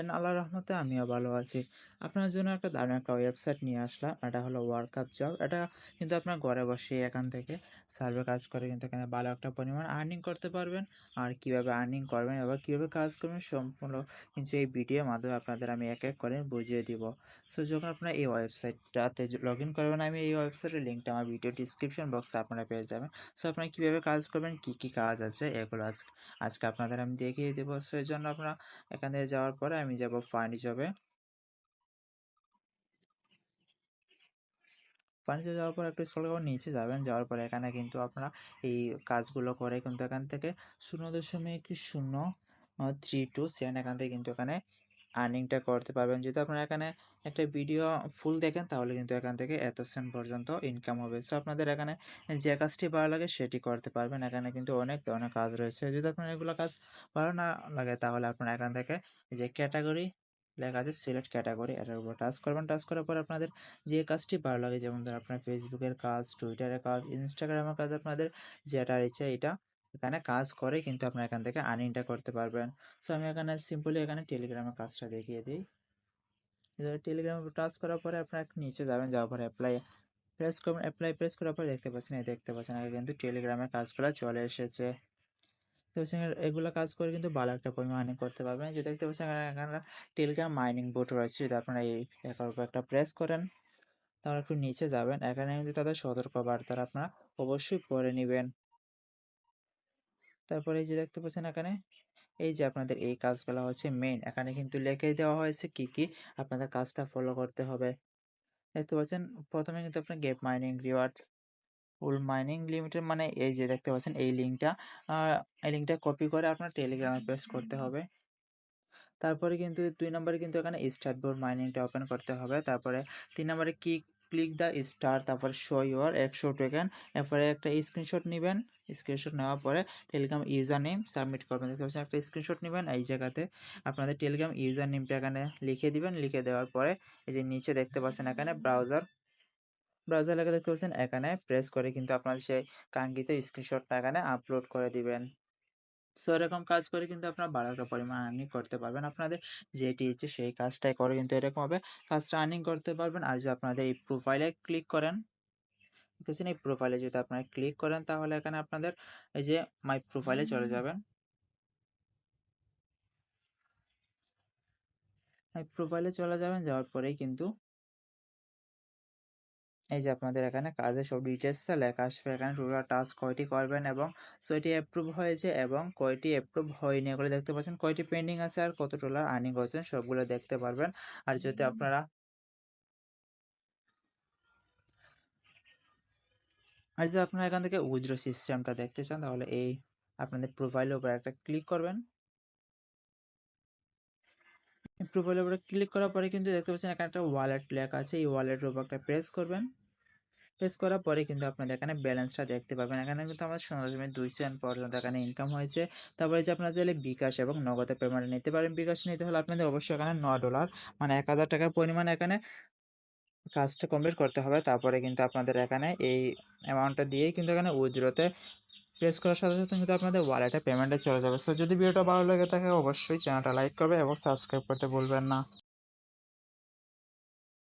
আছেন? আল্লাহর রহমতে আমিও ভালো আছি। আপনার জন্য একটা দারুণ একটা ওয়েবসাইট নিয়ে আসলাম। এটা হলো ওয়ার্কআপ জব। এটা কিন্তু আপনার ঘরে বসে এখান থেকে সার্ভে কাজ করে কিন্তু এখানে ভালো একটা পরিমাণ আর্নিং করতে পারবেন। আর কীভাবে আর্নিং করবেন এবার কীভাবে কাজ করবেন সম্পূর্ণ কিন্তু এই ভিডিওর মাধ্যমে আপনাদের আমি এক, এক করে বুঝিয়ে দিব। সো যখন আপনারা এই ওয়েবসাইটটাতে লগ ইন করবেন আমি এই ওয়েবসাইটের লিঙ্কটা আমার ভিডিও ডিসক্রিপশন বক্সে আপনারা পেয়ে যাবেন। সো আপনারা কীভাবে কাজ করবেন, কি, কি কাজ আছে এগুলো আজ আজকে আপনাদের আমি দেখিয়ে দেবো সো জন্য আপনারা এখান থেকে যাওয়ার পরে আমি যাব ফান্ড জবে। ফান্ড যাওয়ার পর একটু স্ক্রল করে নিচে যাবেন। যাওয়ার পরে এখানে কিন্তু আপনারা এই কাজগুলো করে কিন্তু এখান থেকে শূন্য দশমিক শূন্য থ্রি টু সেভেন এখান থেকে কিন্তু এখানে আর্নিংটা করতে পারবেন। যদি আপনারা এখানে একটা ভিডিও ফুল দেখেন তাহলে কিন্তু এখান থেকে এত সেন্ট পর্যন্ত ইনকাম হবে। সো আপনাদের এখানে যে কাজটি ভালো লাগে সেটি করতে পারবেন। এখানে কিন্তু অনেক ধরনের কাজ রয়েছে। যদি আপনার এগুলো কাজ ভালো না লাগে তাহলে আপনারা এখান থেকে যে ক্যাটাগরি লেখা আছে সিলেক্ট ক্যাটাগরি এটার উপর টাচ করবেন। টাচ করার পর আপনাদের যে কাজটি ভালো লাগে যেমন ধরুন আপনার ফেসবুকের কাজ, টুইটারের কাজ, ইনস্টাগ্রামের কাজ আপনাদের যেটার ইচ্ছা এটা এখানে কাজ করে কিন্তু আপনারা এখান থেকে আর্নিংটা করতে পারবেন। সো আমি এখানে সিম্পলি এখানে টেলিগ্রামের কাজটা দেখিয়ে দিই। টেলিগ্রামের উপর টাচ করার পরে আপনারা নিচে যাবেন, যাওয়ার পরে অ্যাপ্লাই প্রেস করবেন। অ্যাপ্লাই প্রেস করার পরে দেখতে পাচ্ছেন এই দেখতে পাচ্ছেন আগে কিন্তু টেলিগ্রামের কাজগুলা চলে এসেছে। এগুলা কাজ করে কিন্তু ভালো একটা পরিমাণ আর্নিং করতে পারবেন। যে দেখতে পাচ্ছেন এখানে টেলিগ্রাম মাইনিং বোট রয়েছে। যদি আপনারা এই লেখার উপর একটা প্রেস করেন তাহলে একটু নিচে যাবেন। এখানে কিন্তু তাদের সতর্কবার্তাটা আপনারা অবশ্যই পড়ে নিবেন। তারপরে এই যে দেখতে পাচ্ছেন এখানে এই যে আপনাদের এই কাজগুলো হচ্ছে মেন এখানে কিন্তু লিখেই দেওয়া হয়েছে কি, কি আপনাদের কাজটা ফলো করতে হবে। দেখতে পাচ্ছেন ১ম এ কিন্তু আপনার গেপ mining reward full mining limited মানে এই যে দেখতে পাচ্ছেন এই লিঙ্কটা এই লিঙ্কটা কপি করে আপনার টেলিগ্রামে পেস্ট করতে হবে। তারপরে কিন্তু দুই নম্বরে কিন্তু এখানে স্টার্ট বোর্ড মাইনিংটা ওপেন করতে হবে। তারপরে তিন নম্বরে কি ক্লিক দ্য স্টার তারপরে শো ইউর ১০০ টোকেন এরপরে একটা স্ক্রিনশট নিবেন। স্ক্রিনশট নেওয়ার পরে টেলিগ্রাম ইউজার নেম সাবমিট করবেন। দেখতে পাচ্ছেন, একটা স্ক্রিনশট নেবেন এই জায়গাতে আপনাদের টেলিগ্রাম ইউজার নেমটা এখানে লিখে দিবেন। লিখে দেওয়ার পরে এই যে নিচে দেখতে পাচ্ছেন এখানে ব্রাউজার ব্রাউজার লেখা দেখতে পাচ্ছেন, এখানে প্রেস করে কিন্তু আপনার সেই কাঙ্ক্ষিত স্ক্রিনশটটা এখানে আপলোড করে দিবেন। সো এরকম কাজ করে কিন্তু আপনারা ভালো একটা পরিমাণ আর্নিং করতে পারবেন। আপনাদের যেটি ইচ্ছে সেই কাজটাই করে কিন্তু এরকমভাবে কাজটা আর্নিং করতে পারবেন। আর যদি আপনাদের এই প্রোফাইলে ক্লিক করেন, দেখতেছেন এই প্রোফাইলে যদি আপনারা ক্লিক করেন তাহলে এখানে আপনাদের এই যে মাই প্রোফাইলে চলে যাবেন। মাই প্রোফাইলে চলে যাবেন যাওয়ার পরেই কিন্তু এই যে আপনাদের এখানে কাজের সব ডিটেইলসটা লেখা আসবে। এখানে টোটাল টাস্ক কয়টি করবেন এবং সো এটি অ্যাপ্রুভ হয়েছে এবং কয়টি অ্যাপ্রুভ হয়নি। এগুলো দেখতে পাচ্ছেন কয়টি পেন্ডিং আছে আর কত ডলার আর্নিং করছেন সবগুলো দেখতে পারবেন। আর যদি আপনারা আর যদি আপনারা এখান থেকে উইথড্র সিস্টেমটা দেখতে চান তাহলে এই আপনাদের প্রোফাইলের উপর একটা ক্লিক করবেন। প্রোফাইলের উপরে ক্লিক করার পরে কিন্তু দেখতে পাচ্ছেন এখানে একটা ওয়ালেট লেখা আছে। এই ওয়ালেটের উপর একটা প্রেস করবেন। প্রেস করার পরে কিন্তু আপনাদের এখানে ব্যালেন্সটা দেখতে পাবেন এখানে কিন্তু আমার শূন্য দশমিক দুই সেন্ট পর্যন্ত এখানে ইনকাম হয়েছে। তারপরে যে আপনারা চাইলে বিকাশ এবং নগদে পেমেন্ট নিতে পারেন। বিকাশ নিতে হলে আপনাদের অবশ্যই এখানে ন ডলার মানে এক হাজার টাকার পরিমাণ এখানে কাজটা কমপ্লিট করতে হবে। তারপরে কিন্তু আপনাদের এখানে এই অ্যামাউন্টটা দিয়েই কিন্তু এখানে উইথড্রতে প্রেস করার সাথে সাথে কিন্তু আপনাদের ওয়ালেটে পেমেন্টে চলে যাবে। সো যদি ভিডিওটা ভালো লেগে থাকে, অবশ্যই চ্যানেলটা লাইক করবে এবং সাবস্ক্রাইব করতে ভুলবেন না।